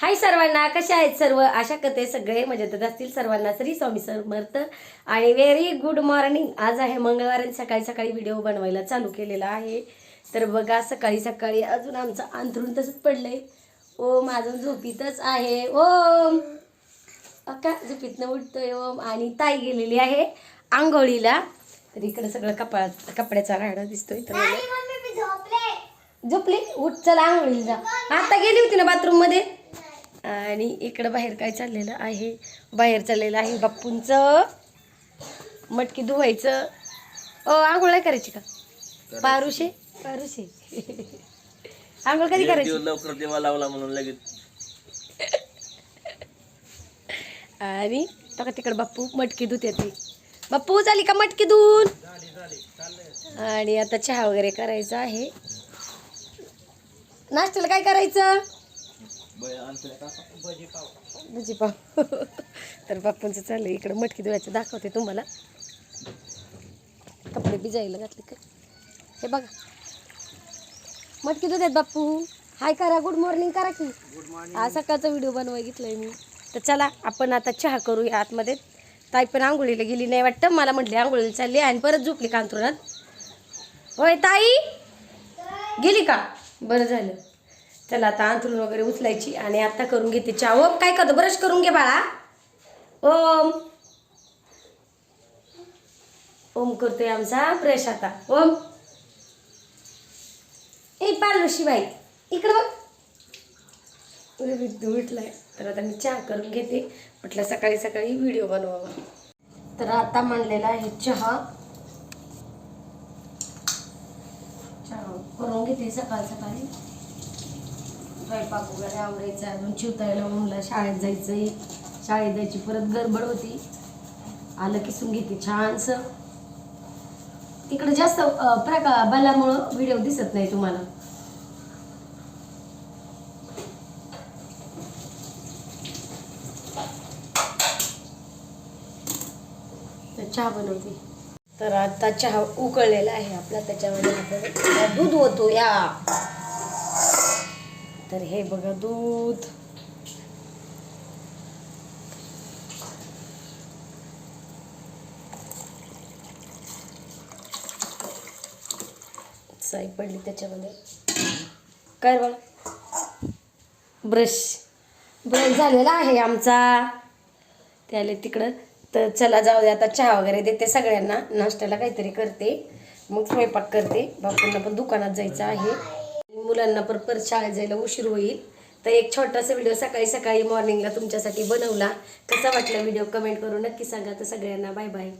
हाय सर्वांना कशा आहेत सर्व? आशा करते सगळे मजेतच असतील. सर्वांना श्री स्वामी समर्थ आणि व्हेरी गुड मॉर्निंग आज आहे मंगळवार आणि सकाळी सकाळी व्हिडिओ बनवायला चालू केलेला आहे. तर बघा सकाळी सकाळी अजून आमचं अंथरूण तसंच पडलंय. ओम अजून झोपीतच आहे. ओम! अक्का झोपीतनं उठतोय. ओम! आणि ताई गेलेली आहे आंघोळीला. तर इकडे सगळं कपडा कपड्याचा राडा दिसतोय. तर झोपली. उठ चला आंघोळीला आता गेली होती ना बाथरूममध्ये? आणि इकडं बाहेर काय चाललेलं आहे? बाहेर चाललेलं आहे बाप्पूंचं. मटकी धुवायचं. ओ आंघोळ नाही करायची का? पारुशे? पारुशे. आंघोळ कधी करायची? लवकर देवा लावला म्हणून लगेच. आणि बघा तिकडं बाप्पू मटकी धुते ती बाप्पू झाली का मटकी धुवून? आणि आता चहा वगैरे करायचा आहे. नाश्त्याला काय करायचं? भजी पाव. तर बाप्पूंचं चाललं इकडं मटकी धुवायचं दाखवते तुम्हाला. कपडे भिजायला घातले का? हे बघा. मटकी धुतात बाप्पू. हाय करा गुड मॉर्निंग करा की. आज सकाळचा व्हिडिओ बनवाय घेतलाय मी. तर चला आपण आता चहा करूया आतमध्ये. ताई पण आंघोळीला गेली नाही वाटतं. मला म्हटली आंघोळीला चालली आणि परत झोपली कांतरुणात होय ताई? गेली का? बरं झालं. चला आता अंथरून वगैरे उचलायची आणि आता करून घेते चहा. ओम काय करतो? ब्रश करून घे बाळा. ओम. ओम करतोय आमचा ब्रश आता. ओम. ए पार्लो बाई इकडं बघ. अरे विद्यू उठलाय तर आता मी चहा करून घेते. म्हटलं सकाळी सकाळी व्हिडिओ बनवावा. तर आता मांडलेला आहे चहा. चहा करून घेते सकाळ सकाळी. स्वयंपाक वगैरे आवडायचा अजून चिवतायला मुला शाळेत जायचंय. शाळेत जायची परत गडबड होती. आलं किसून घेते छानसं. तिकडे जास्त प्रका बलामुळं व्हिडिओ दिसत नाही तुम्हाला. चहा बनवते. तर आता चहा उकळलेला आहे आपला त्याच्यामध्ये आपण दूध होतो या तर हे बघा दूध. साई पडली त्याच्यामध्ये. काय बघा? ब्रश. ब्रश झालेला आहे आमचा. ते आले तिकडं. तर चला जाऊ दे आता चहा वगैरे देते सगळ्यांना. नाश्त्याला काहीतरी करते. मग स्वयंपाक करते. बापूंना पण दुकानात जायचं आहे. मुलांना परपर परत शाळेत जायला उशीर होईल. तर एक छोटासा व्हिडिओ सकाळी सकाळी मॉर्निंगला तुमच्यासाठी बनवला. कसा वाटला व्हिडिओ कमेंट करून नक्की सांगा. तर सगळ्यांना बाय बाय